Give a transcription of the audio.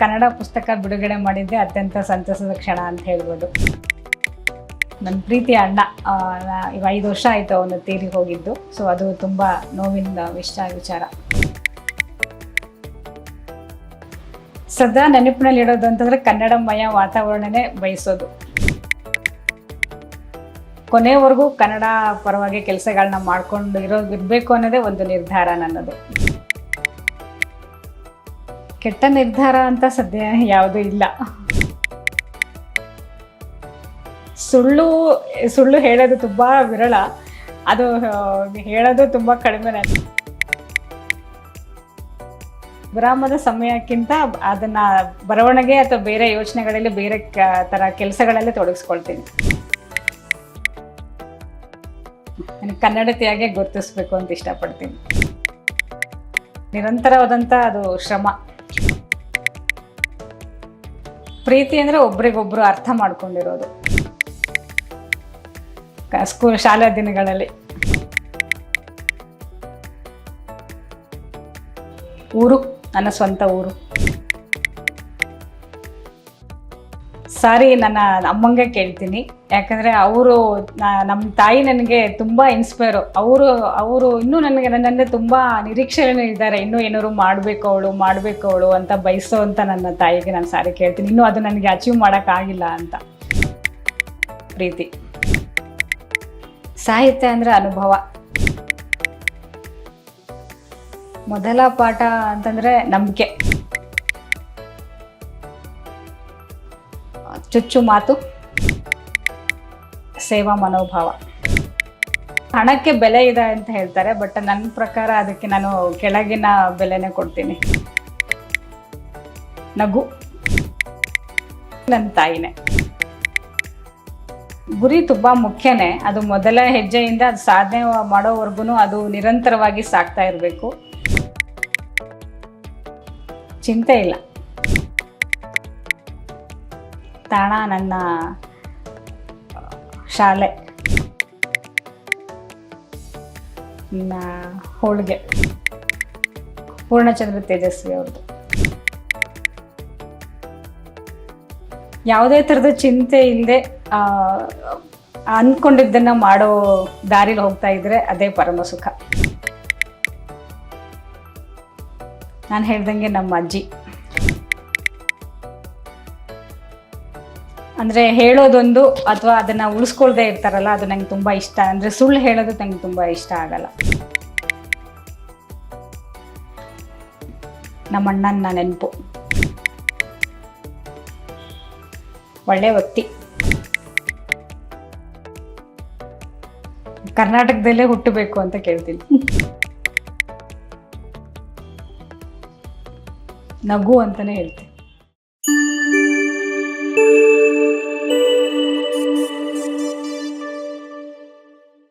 ಕನ್ನಡ ಪುಸ್ತಕ ಬಿಡುಗಡೆ ಮಾಡಿದ್ದೆ ಅತ್ಯಂತ ಸಂತಸದ ಕ್ಷಣ ಅಂತ ಹೇಳ್ಬೋದು. ನನ್ನ ಪ್ರೀತಿ ಅಣ್ಣ ಈಗ ಐದು ವರ್ಷ ಆಯಿತು ಅವನು ತೀರಿ ಹೋಗಿದ್ದು ಸೊ ಅದು ತುಂಬ ನೋವಿನ ವಿಷಯ ವಿಚಾರ. ಸದಾ ನೆನಪಿನಲ್ಲಿ ಇಡೋದು ಅಂತಂದ್ರೆ ಕನ್ನಡಮಯ ವಾತಾವರಣನೇ ಬಯಸೋದು. ಕೊನೆವರೆಗೂ ಕನ್ನಡ ಪರವಾಗಿ ಕೆಲಸಗಳನ್ನ ಮಾಡ್ಕೊಂಡು ಇರೋ ಇರಬೇಕು ಅನ್ನೋದೇ ಒಂದು ನಿರ್ಧಾರ ನನ್ನದು. ಕೆಟ್ಟ ನಿರ್ಧಾರ ಅಂತ ಸದ್ಯ ಯಾವುದೂ ಇಲ್ಲ. ಸುಳ್ಳು ಸುಳ್ಳು ಹೇಳೋದು ತುಂಬಾ ವಿರಳ. ಅದು ಹೇಳೋದು ತುಂಬಾ ಕಡಿಮೆ ವಿರಾಮದ ಸಮಯಕ್ಕಿಂತ ಅದನ್ನ ಬರವಣಿಗೆ ಅಥವಾ ಬೇರೆ ಯೋಚನೆಗಳಲ್ಲಿ ಬೇರೆ ತರ ಕೆಲಸಗಳಲ್ಲಿ ತೊಡಗಿಸ್ಕೊಳ್ತೀನಿ. ನನಗೆ ಕನ್ನಡತೆಯಾಗೆ ಗುರುತಿಸ್ಬೇಕು ಅಂತ ಇಷ್ಟಪಡ್ತೀನಿ. ನಿರಂತರವಾದಂಥ ಅದು ಶ್ರಮ. ಪ್ರೀತಿ ಅಂದರೆ ಒಬ್ರಿಗೊಬ್ರು ಅರ್ಥ ಮಾಡ್ಕೊಂಡಿರೋದು. ಸ್ಕೂಲ್ ಶಾಲಾ ದಿನಗಳಲ್ಲಿ. ಊರು ನನ್ನ ಸ್ವಂತ ಊರು. ಸಾರಿ ನನ್ನ ಅಮ್ಮಂಗೆ ಕೇಳ್ತೀನಿ. ಯಾಕಂದರೆ ಅವರು ನಮ್ಮ ತಾಯಿ ನನಗೆ ತುಂಬ ಇನ್ಸ್ಪೈರು ಅವರು ಅವರು ಇನ್ನೂ ನನಗೆ ನನ್ನಲ್ಲಿ ತುಂಬ ನಿರೀಕ್ಷೆ ಇದ್ದಾರೆ. ಇನ್ನೂ ಏನಾದ್ರು ಮಾಡಬೇಕು ಅವಳು ಮಾಡಬೇಕು ಅವಳು ಅಂತ ಬಯಸೋ ಅಂತ ನನ್ನ ತಾಯಿಗೆ ನಾನು ಸಾರಿ ಕೇಳ್ತೀನಿ. ಇನ್ನೂ ಅದು ನನಗೆ ಅಚೀವ್ ಮಾಡೋಕ್ಕಾಗಿಲ್ಲ ಅಂತ. ಪ್ರೀತಿ. ಸಾಹಿತ್ಯ ಅಂದರೆ ಅನುಭವ. ಮೊದಲ ಪಾಠ ಅಂತಂದರೆ ನಂಬಿಕೆ. ಚುಚ್ಚು ಮಾತು, ಸೇವಾ ಮನೋಭಾವ. ಹಣಕ್ಕೆ ಬೆಲೆ ಇದೆ ಅಂತ ಹೇಳ್ತಾರೆ ಬಟ್ ನನ್ನ ಪ್ರಕಾರ ಅದಕ್ಕೆ ನಾನು ಕೆಳಗಿನ ಬೆಲೆನೇ ಕೊಡ್ತೀನಿ. ನಗು. ನನ್ನ ತಾಯಿನೇ. ಗುರಿ ತುಂಬಾ ಮುಖ್ಯನೇ. ಅದು ಮೊದಲ ಹೆಜ್ಜೆಯಿಂದ ಅದು ಸಾಧನೆ ಮಾಡೋವರೆಗೂ ಅದು ನಿರಂತರವಾಗಿ ಸಾಕ್ತಾ ಇರಬೇಕು. ಚಿಂತೆ ಇಲ್ಲ. ತಾಣ ನನ್ನ ಶಾಲೆ. ನನ್ನ ಹೋಳಿಗೆ. ಪೂರ್ಣಚಂದ್ರ ತೇಜಸ್ವಿ ಅವ್ರದ್ದು ಯಾವುದೇ ಥರದ ಚಿಂತೆ ಇಲ್ಲದೆ ಅಂದ್ಕೊಂಡಿದ್ದನ್ನ ಮಾಡೋ ದಾರಿಲಿ ಹೋಗ್ತಾ ಇದ್ರೆ ಅದೇ ಪರಮ ಸುಖ. ನಾನು ಹೇಳ್ದಂಗೆ ನಮ್ಮ ಅಜ್ಜಿ. ಅಂದ್ರೆ ಹೇಳೋದೊಂದು ಅಥವಾ ಅದನ್ನ ಉಳಿಸ್ಕೊಳ್ದೇ ಇರ್ತಾರಲ್ಲ, ಅದು ನಂಗೆ ತುಂಬಾ ಇಷ್ಟ. ಅಂದ್ರೆ ಸುಳ್ಳು ಹೇಳೋದು ನಂಗೆ ತುಂಬಾ ಇಷ್ಟ ಆಗಲ್ಲ. ನಮ್ಮ ಅಣ್ಣನ ನೆನಪು. ಒಳ್ಳೆ ವ್ಯಕ್ತಿ. ಕರ್ನಾಟಕದಲ್ಲೇ ಹುಟ್ಟಬೇಕು ಅಂತ ಕೇಳ್ತೀನಿ. ನಗು ಅಂತಾನೆ ಹೇಳ್ತೀನಿ.